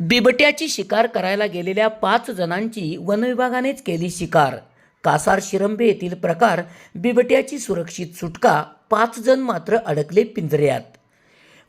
बिबट्याची शिकार करायला गेलेल्या पाच जणांची वनविभागानेच केली शिकार. कासार शिरंबे येथील प्रकार बिबट्याची सुरक्षित सुटका पाच जण मात्र अडकले पिंजऱ्यात.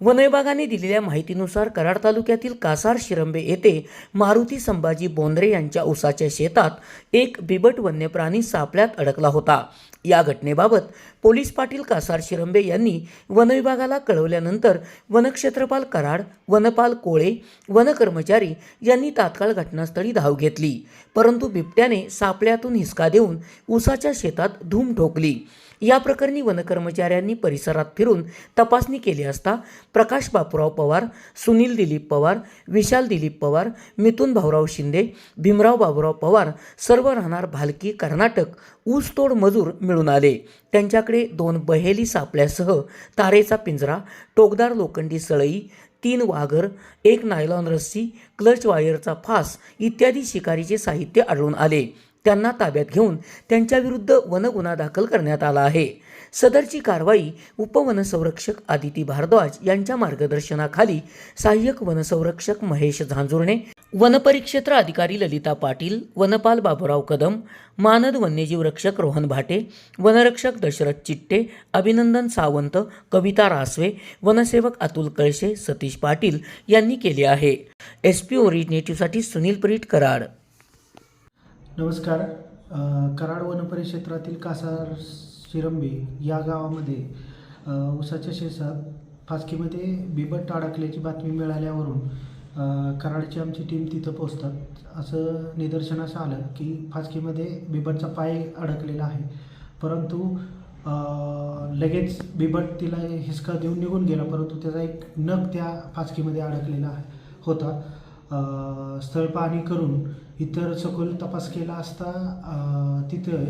वनविभागाने दिलेल्या माहितीनुसार कराड तालुक्यातील कासार शिरंबे येथे मारुती संभाजी बोंद्रे यांच्या उसाच्या शेतात एक बिबट वन्यप्राणी सापळ्यात अडकला होता. या घटनेबाबत पोलीस पाटील कासार शिरंबे यांनी वनविभागाला कळवल्यानंतर वनक्षेत्रपाल कराड वनपाल कोळे वनकर्मचारी यांनी तात्काळ घटनास्थळी धाव घेतली. परंतु बिबट्याने सापळ्यातून हिसका देऊन उसाच्या शेतात धूम ठोकली. या प्रकरणी वनकर्मचाऱ्यांनी परिसरात फिरून तपासणी केली असता प्रकाश बापूराव पवार सुनील दिलीप पवार विशाल दिलीप पवार मिथुन भाऊराव शिंदे भीमराव बाबूराव पवार सर्व राहणार भालकी कर्नाटक ऊसतोड मजूर मिळून आले. त्यांच्याकडे दोन बहेली सापळ्यासह तारेचा पिंजरा टोकदार लोखंडी सळई तीन वाघर एक नायलॉन रस्सी क्लच वायरचा फास इत्यादी शिकारीचे साहित्य आढळून आले. त्यांना ताब्यात घेऊन त्यांच्याविरुद्ध वनगुन्हा दाखल करण्यात आला आहे. सदरची कारवाई उपवनसंरक्षक आदिती भारद्वाज यांच्या मार्गदर्शनाखाली सहाय्यक वनसंरक्षक महेश झांजुर्णे वनपरिक्षेत्र अधिकारी ललिता पाटील वनपाल बाबूराव कदम मानद वन्यजीव रक्षक रोहन भाटे वनरक्षक दशरथ चिट्टे अभिनंदन सावंत कविता रासवे वनसेवक अतुल कळशे सतीश पाटील यांनी केले आहे. एस पी ओरिजिनेटिव्हसाठी सुनील परीट कराड. नमस्कार. कराड वन परिक्षेत्रातील कासार शिरंबे या गावामध्ये उसाच्या शेसात फासकीमध्ये बिबट अडकल्याची बातमी मिळाल्यावरून कराडची आमची टीम तिथं पोचतात असं निदर्शनास आलं की फासकीमध्ये बिबटचा पाय अडकलेला आहे. परंतु लगेच बिबट तिला हिसका देऊन निघून गेला परंतु त्याचा एक नग त्या फासकीमध्ये अडकलेला आहे होता. स्थळ पाहणी करून इतर सखोल तपास केला असता तिथं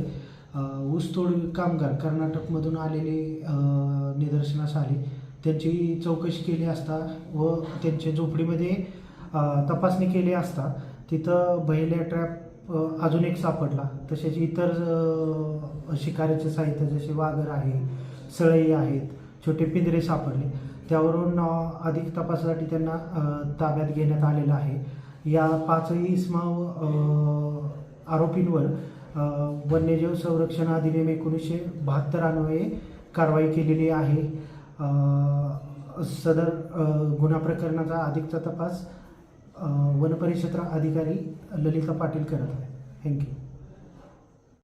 ऊसतोड कामगार कर्नाटकमधून आलेले निदर्शनास आले. त्यांची चौकशी केली असता व त्यांच्या झोपडीमध्ये तपासणी केली असता तिथं बहिल्या ट्रॅप अजून एक सापडला. तसेच इतर अ, शिकारीचे साहित्य जसे वाघर आहे सळई आहेत छोटे पिंजरे सापडले. त्यावरून अधिक तपासासाठी त्यांना ताब्यात घेण्यात आलेलं आहे. या पाचही इस्माव आरोपींवर वन्यजीव संरक्षण अधिनियम एकोणीसशे बहात्तर अन्वये कारवाई केलेली आहे. सदर गुन्हा प्रकरणाचा अधिकचा तपास वनपरिक्षेत्र अधिकारी ललिता पाटील करत आहे थँक्यू